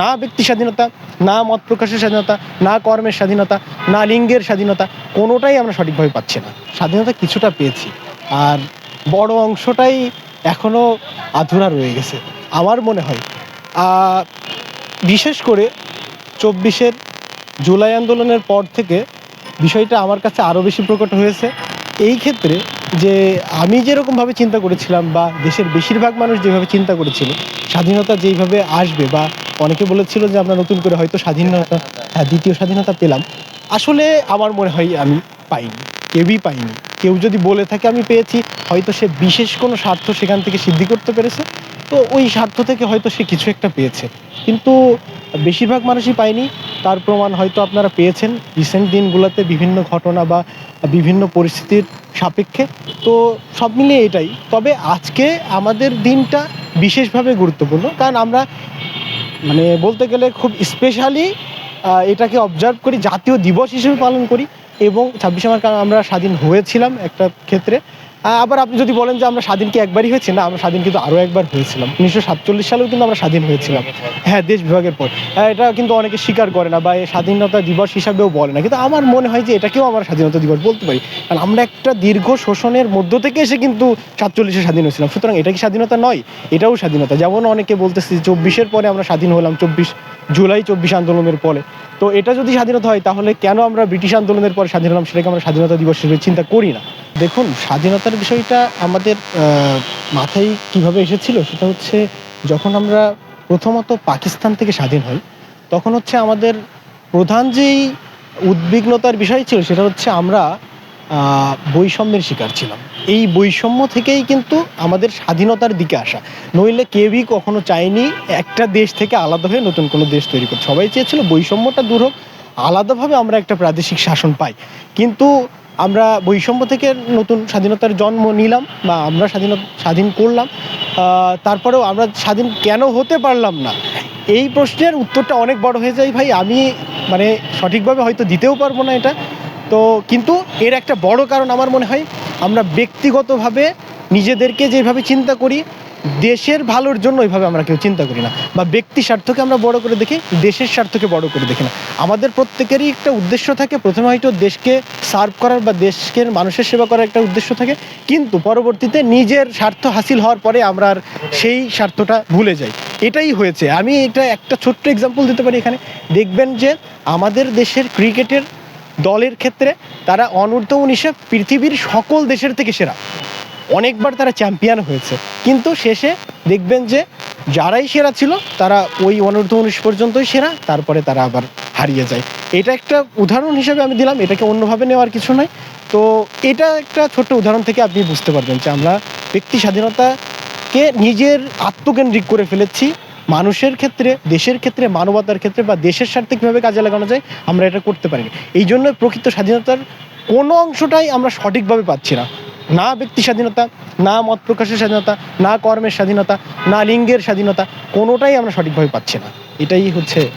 না ব্যক্তি স্বাধীনতা, না মত প্রকাশের স্বাধীনতা, না কর্মের স্বাধীনতা, না লিঙ্গের স্বাধীনতা, কোনোটাই আমরা সঠিকভাবে পাচ্ছি না। স্বাধীনতা কিছুটা পেয়েছি, আর বড় অংশটাই এখনও আধুরা রয়ে গেছে, আমার মনে হয়। বিশেষ করে চব্বিশের জুলাই আন্দোলনের পর থেকে বিষয়টা আমার কাছে আরও বেশি প্রকট হয়েছে। এই ক্ষেত্রে যে আমি যেরকমভাবে চিন্তা করেছিলাম বা দেশের বেশিরভাগ মানুষ যেভাবে চিন্তা করেছিল, স্বাধীনতা যেইভাবে আসবে বা অনেকে বলেছিল যে আমরা নতুন করে হয়তো স্বাধীনতা হ্যাঁ দ্বিতীয় স্বাধীনতা পেলাম। আসলে আমার মনে হয় আমি পাইনি, কেউই পাইনি। কেউ যদি বলে থাকে, আমি পেয়েছি, হয়তো সে বিশেষ কোনো স্বার্থ সেখান থেকে সিদ্ধি করতে পেরেছে। তো ওই স্বার্থ থেকে হয়তো সে কিছু একটা পেয়েছে। কিন্তু বেশিরভাগ মানুষই পায়নি। তার প্রমাণ হয়তো আপনারা পেয়েছেন রিসেন্ট দিনগুলোতে বিভিন্ন ঘটনা বা বিভিন্ন পরিস্থিতির সাপেক্ষে। তো সব মিলিয়ে এটাই। তবে আজকে আমাদের দিনটা বিশেষভাবে গুরুত্বপূর্ণ। কারণ আমরা মানে বলতে গেলে খুব স্পেশালি এটাকে অবজার্ভ করি, জাতীয় দিবস হিসেবে পালন করি এবং ছাব্বিশে মার্চ আমরা স্বাধীন হয়েছিলাম একটা ক্ষেত্রে। আবার আপনি যদি বলেন যে আমরা স্বাধীন কি একবারই হয়েছি? না আমরা স্বাধীন কিন্তু আরও একবার হয়েছিলাম। উনিশশো সাতচল্লিশ সালেও কিন্তু আমরা স্বাধীন হয়েছিলাম। হ্যাঁ দেশ বিভাগের পর। হ্যাঁ, এটা কিন্তু অনেকে স্বীকার করে না বা এ স্বাধীনতা দিবস হিসাবেও বলে না। কিন্তু আমার মনে হয় যে এটাকেও আমরা স্বাধীনতা দিবস বলতে পারি। কারণ আমরা একটা দীর্ঘ শোষণের মধ্য থেকে এসে কিন্তু সাতচল্লিশে স্বাধীন হয়েছিলাম। সুতরাং এটা কি স্বাধীনতা নয়? এটাও স্বাধীনতা। যেমন অনেকে বলতেছে চব্বিশের পরে আমরা স্বাধীন হলাম চব্বিশ জুলাই চব্বিশ আন্দোলনের পরে। তো এটা যদি স্বাধীনতা হয় তাহলে কেন আমরা ব্রিটিশ আন্দোলনের পরে স্বাধীন হলাম সেটাকে আমরা স্বাধীনতা দিবস হিসেবে চিন্তা করি না? দেখুন, স্বাধীনতার বিষয়টা আমাদের মাথায় কীভাবে এসেছিল সেটা হচ্ছে যখন আমরা প্রথমত পাকিস্তান থেকে স্বাধীন হই, তখন হচ্ছে আমাদের প্রধান যেই উদ্বিগ্নতার বিষয় ছিল সেটা হচ্ছে আমরা বৈষম্যের শিকার ছিলাম। এই বৈষম্য থেকেই কিন্তু আমাদের স্বাধীনতার দিকে আসা। নইলে কেউই কখনো চায়নি একটা দেশ থেকে আলাদা হয়ে নতুন কোনো দেশ তৈরি করতে। সবাই চেয়েছিল বৈষম্যটা দূর হোক, আলাদাভাবে আমরা একটা প্রাদেশিক শাসন পাই। কিন্তু আমরা বৈষম্য থেকে নতুন স্বাধীনতার জন্ম নিলাম বা আমরা স্বাধীনতা স্বাধীন করলাম। তারপরেও আমরা স্বাধীন কেন হতে পারলাম না? এই প্রশ্নের উত্তরটা অনেক বড় হয়ে যায় ভাই। আমি মানে সঠিকভাবে হয়তো দিতেও পারব না এটা। তো কিন্তু এর একটা বড় কারণ আমার মনে হয়, আমরা ব্যক্তিগতভাবে নিজেদেরকে যেভাবে চিন্তা করি দেশের ভালোর জন্য ওইভাবে আমরা কেউ চিন্তা করি না। বা ব্যক্তি স্বার্থকে আমরা বড় করে দেখি, দেশের স্বার্থকে বড় করে দেখি না। আমাদের প্রত্যেকেরই একটা উদ্দেশ্য থাকে, প্রথমে হয়তো দেশকে সার্ভ করার বা দেশকে মানুষের সেবা করার একটা উদ্দেশ্য থাকে, কিন্তু পরবর্তীতে নিজের স্বার্থ হাসিল হওয়ার পরে আমরা আর সেই স্বার্থটা ভুলে যাই। এটাই হয়েছে। আমি এটা একটা ছোট্ট এক্সাম্পল দিতে পারি এখানে। দেখবেন যে আমাদের দেশের ক্রিকেটের দলের ক্ষেত্রে তারা অনূর্ধ্ব উনিশে পৃথিবীর সকল দেশের থেকে সেরা। অনেকবার তারা চ্যাম্পিয়ন হয়েছে। কিন্তু শেষে দেখবেন যে যারাই সেরা ছিল, তারা ওই অনূর্ধ্ব উনিশ পর্যন্তই সেরা, তারপরে তারা আবার হারিয়ে যায়। এটা একটা উদাহরণ হিসেবে আমি দিলাম, এটাকে অন্যভাবে নেওয়ার কিছু নয় তো এটা একটা ছোট্ট উদাহরণ থেকে আপনি বুঝতে পারবেন যে আমরা ব্যক্তি স্বাধীনতাকে নিজের আত্মকেন্দ্রিক করে ফেলেছি। মানুষের ক্ষেত্রে, দেশের ক্ষেত্রে, মানবতার ক্ষেত্রে বা দেশের স্বার্থে কীভাবে কাজে লাগানো যায়, আমরা এটা করতে পারিনি। এই জন্য প্রকৃত স্বাধীনতার কোনো অংশটাই আমরা সঠিকভাবে পাচ্ছি না। না ব্যক্তি স্বাধীনতা, না মত প্রকাশের স্বাধীনতা, না কর্মের স্বাধীনতা, না লিঙ্গের স্বাধীনতা, কোনোটাই আমরা সঠিকভাবে পাচ্ছি না। এটাই হচ্ছে